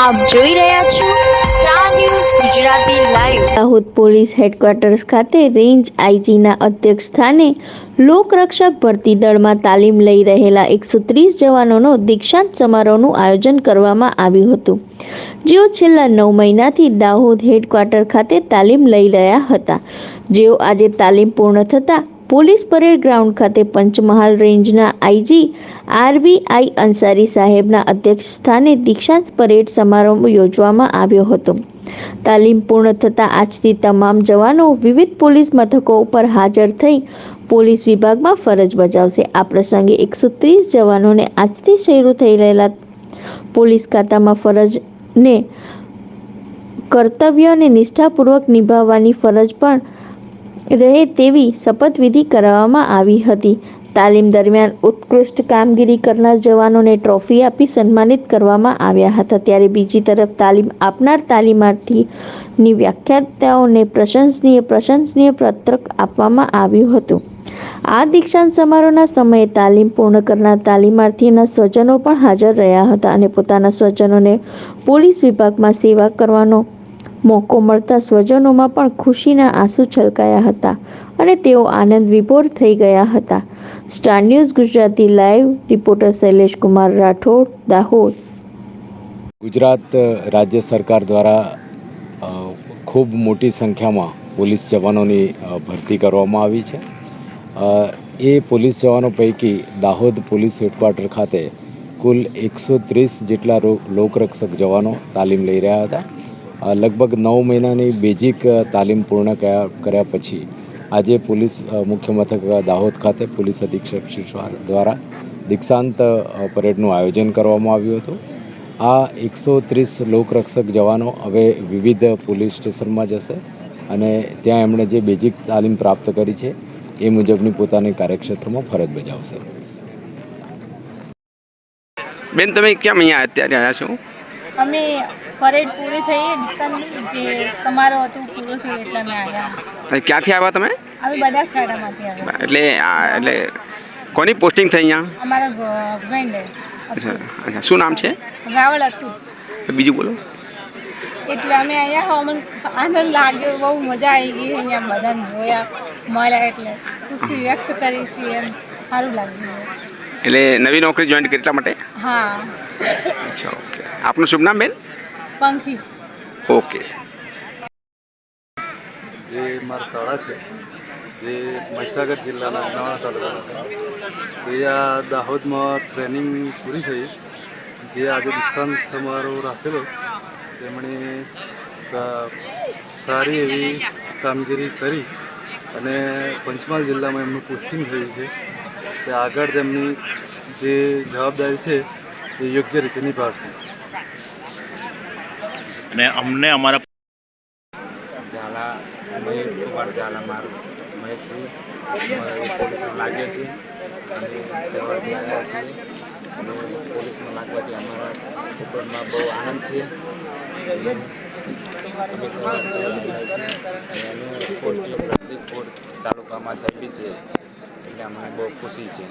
આપ જોઈ રહ્યા છો Star News Gujarati live Dahod police headquarters ખાતે રેન્જ આઈજીના અધ્યક્ષ સ્થાને લોકરક્ષક ભરતી દળમાં તાલીમ લઈ રહેલા એકસો ત્રીસ જવાનોનો દીક્ષાંત સમારોહનું આયોજન કરવામાં આવ્યું હતું. જેઓ છેલ્લા નવ મહિનાથી દાહોદ હેડક્વાર્ટર ખાતે તાલીમ લઈ રહ્યા હતા. જેઓ આજે તાલીમ પૂર્ણ થતાં પોલીસ પરેડ ગ્રાઉન્ડ ખાતે પંચમહાલ રેન્જના આઈજી આરવીઆઈ અંસારી સાહેબના અધ્યક્ષ સ્થાને દીક્ષાંત પરેડ સમારોહ યોજવામાં આવ્યો હતો. તાલીમ પૂર્ણ થતાં આજથી તમામ જવાનો વિવિધ પોલીસ મથકો ઉપર હાજર થઈ પોલીસ વિભાગમાં ફરજ બજાવશે. આ પ્રસંગે એકસો ત્રીસ જવાનોને આજથી શરૂ થઈ રહેલા પોલીસ ખાતામાં ફરજને કર્તવ્ય અને નિષ્ઠાપૂર્વક નિભાવવાની ફરજ પણ રહે તેવી શપથવિધિ કરાવવામાં આવી હતી. તાલીમ દરમિયાન ઉત્કૃષ્ટ કામગીરી કરનાર જવાનોને ટ્રોફી આપી સન્માનિત કરવામાં આવ્યા હતા. ત્યારે બીજી તરફ તાલીમ આપનાર તાલીમાર્થીની વ્યાખ્યાતાઓને પ્રશંસનીય પ્રશંસનીય પત્રક આપવામાં આવ્યું હતું. આ દીક્ષાંત સમારોહના સમયે તાલીમ પૂર્ણ કરનાર તાલીમાર્થીના સ્વજનો પણ હાજર રહ્યા હતા અને પોતાના સ્વજનોને પોલીસ વિભાગમાં સેવા કરવાનો મોકો મળતા સ્વજનોમાં પણ ખુશીના આંસુ છલકાયા હતા અને તેઓ આનંદ વિભોર થઈ ગયા હતા. Star News Gujarati live, reporter Shailesh Kumar Rathod, Dahod. Gujarat રાજ્ય સરકાર દ્વારા ખૂબ મોટી સંખ્યામાં પોલીસ જવાનોની ભરતી કરવામાં આવી છે. એ પોલીસ જવાનો પૈકી દાહોદ પોલીસ હેડક્વાર્ટર ખાતે કુલ એકસો ત્રીસ જેટલા લોકરક્ષક જવાનો તાલીમ લઈ રહ્યા હતા. લગભગ નવ મહિનાની બેઝિક તાલીમ પૂર્ણ કર્યા કર્યા પછી આજે પોલીસ મુખ્ય મથક દાહોદ ખાતે પોલીસ અધિક્ષક શ્રી દ્વારા દીક્ષાંત પરેડનું આયોજન કરવામાં આવ્યું હતું. આ એકસો ત્રીસ લોકરક્ષક જવાનો હવે વિવિધ પોલીસ સ્ટેશનમાં જશે અને ત્યાં એમણે જે બેઝિક તાલીમ પ્રાપ્ત કરી છે, એ મુજબની પોતાની કાર્યક્ષેત્રમાં ફરજ બજાવશે. બેન, તમે કેમ અહીંયા અત્યારે આવ્યા છો? અમે પરેડ પૂરી થઈ દીક્ષાની જે સમારોહ હતું પૂરો થયો એટલે અમે આવ્યા. ક્યાંથી આવ્યા તમે? અમે બનાસકાંઠામાંથી આવ્યા. એટલે એટલે કોની પોસ્ટિંગ થઈ અહીંયા? અમારા હસબન્ડ અચ્છા અચ્છા. શું નામ છે? રાવળ હતું બીજું બોલો. એટલે અમે અહીંયા અમને આનંદ લાગ્યો બહુ મજા આવી ગઈ. અહીંયા બધાને જોયા મળ્યા એટલે ખુશી વ્યક્ત કરી છીએ એમ. સારું લાગ્યું. એટલે નવી નોકરી જોઈન કરી એટલા માટે? હા. અચ્છા ઓકે આપનું શુભ નામ બેન? પંખી. ઓકે જે મારા શાળા છે જે મહીસાગર જિલ્લાના નવા તાલુકાના છે તે આ દાહોદમાં ટ્રેનિંગ પૂરી થઈ. જે આજે દીક્ષાંત સમારોહ રાખેલો તેમણે સારી એવી કામગીરી કરી અને પંચમહાલ જિલ્લામાં એમનું પોસ્ટિંગ થયું છે. તે આગળ તેમની જે જવાબદારી છે એ યોગ્ય રીતે નિભાવશે. અને અમને અમારા ઝાલા મયુર કુમાર ઝાલા મારું મહેશજી પોલીસમાં લાગ્યો છે અને સેવાથી આવ્યા છીએ. અને પોલીસમાં લાગવાથી અમારા કુટુંબમાં બહુ આનંદ છે. અને અમે સેવાથી આવ્યા છીએ. અને એનું પોસ્ટિંગ પ્રતિકપુર તાલુકામાં થઈ છે. એટલે મને બહુ ખુશી છે.